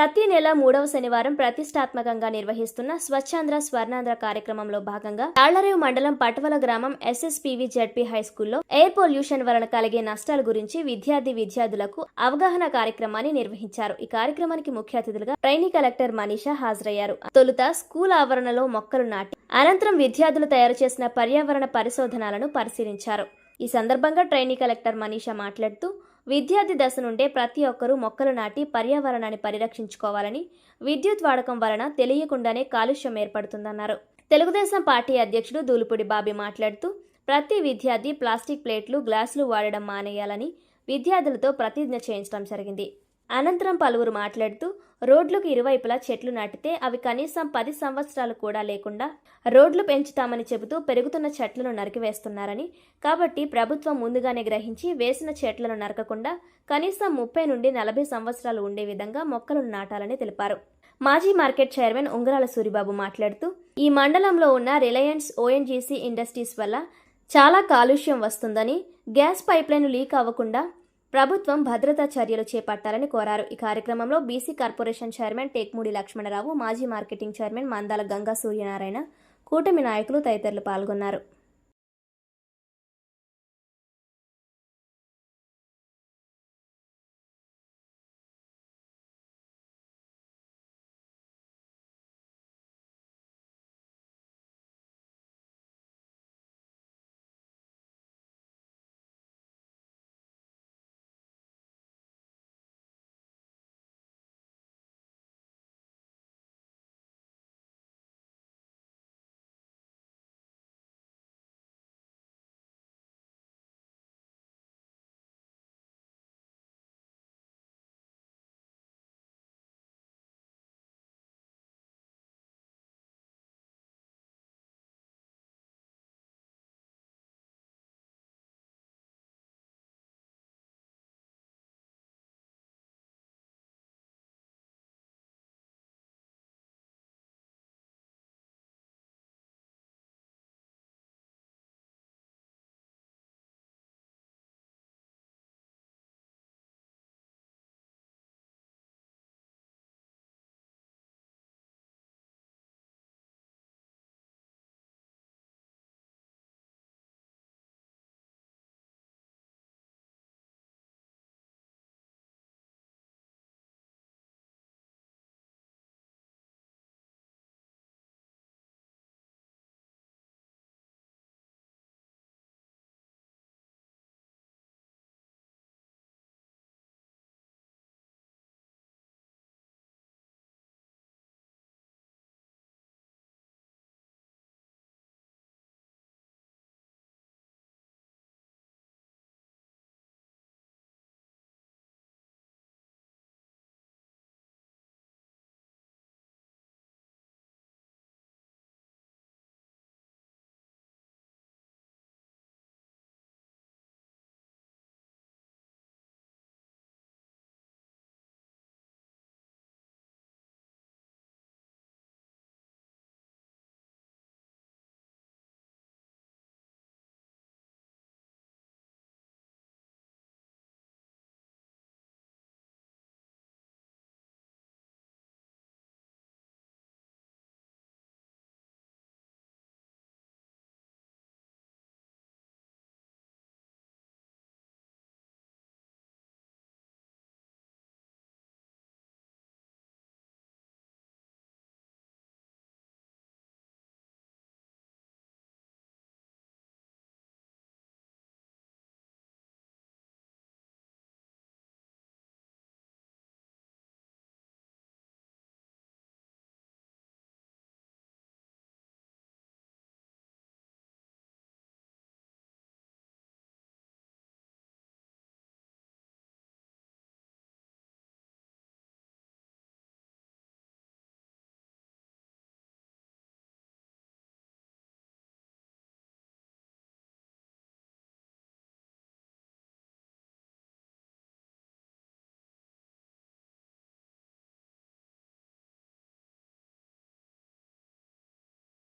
ప్రతి నెల మూడవ శనివారం ప్రతిష్టాత్మకంగా నిర్వహిస్తున్న స్వచ్ఛాంధ్ర స్వర్ణాంధ్ర కార్యక్రమంలో భాగంగా తాళ్ళరేవు మండలం పటవల గ్రామం ఎస్ఎస్పివి జడ్పీ హైస్కూల్లో ఎయిర్ పొల్యూషన్ వలన కలిగే నష్టాల గురించి విద్యార్థి విద్యార్థులకు అవగాహన కార్యక్రమాన్ని నిర్వహించారు. ఈ కార్యక్రమానికి ముఖ్య అతిథులుగా ట్రైనీ కలెక్టర్ మనీషా హాజరయ్యారు. తొలుత స్కూల్ ఆవరణలో మొక్కలు నాటి అనంతరం విద్యార్థులు తయారు చేసిన పర్యావరణ పరిశోధనలను పరిశీలించారు. ఈ సందర్భంగా ట్రైనీ కలెక్టర్ మనీషా మాట్లాడుతూ విద్యార్థి దశ నుండే ప్రతి ఒక్కరూ మొక్కలు నాటి పర్యావరణాన్ని పరిరక్షించుకోవాలని విద్యుత్ వాడకం వలన తెలియకుండానే కాలుష్యం ఏర్పడుతుందన్నారు. తెలుగుదేశం పార్టీ అధ్యక్షుడు దూలుపుడి బాబీ మాట్లాడుతూ ప్రతి విద్యార్థి ప్లాస్టిక్ ప్లేట్లు గ్లాసులు వాడడం మానేయాలని విద్యార్థులతో ప్రతిజ్ఞ చేయించడం జరిగింది. అనంతరం పలువురు మాట్లాడుతూ రోడ్లకు ఇరువైపులా చెట్లు నాటితే అవి కనీసం పది సంవత్సరాలు కూడా లేకుండా రోడ్లు పెంచుతామని చెబుతూ పెరుగుతున్న చెట్లను నరికివేస్తున్నారని కాబట్టి ప్రభుత్వం ముందుగానే గ్రహించి వేసిన చెట్లను నరకకుండా కనీసం ముప్పై నుండి నలభై సంవత్సరాలు ఉండే విధంగా మొక్కలను నాటాలని తెలిపారు. మాజీ మార్కెట్ చైర్మన్ ఉంగరాల సూరిబాబు మాట్లాడుతూ ఈ మండలంలో ఉన్న రిలయన్స్ ఓఎన్జీసీ ఇండస్ట్రీస్ వల్ల చాలా కాలుష్యం వస్తుందని గ్యాస్ పైప్లైన్ లీక్ అవ్వకుండా ప్రభుత్వం భద్రతా చర్యలు చేపట్టాలని కోరారు. ఈ కార్యక్రమంలో BC corporation chairman Tekmudi Lakshmanarao మాజీ మార్కెటింగ్ చైర్మన్ మందాల గంగా సూర్యనారాయణ కూటమి నాయకులు తదితరులు పాల్గొన్నారు.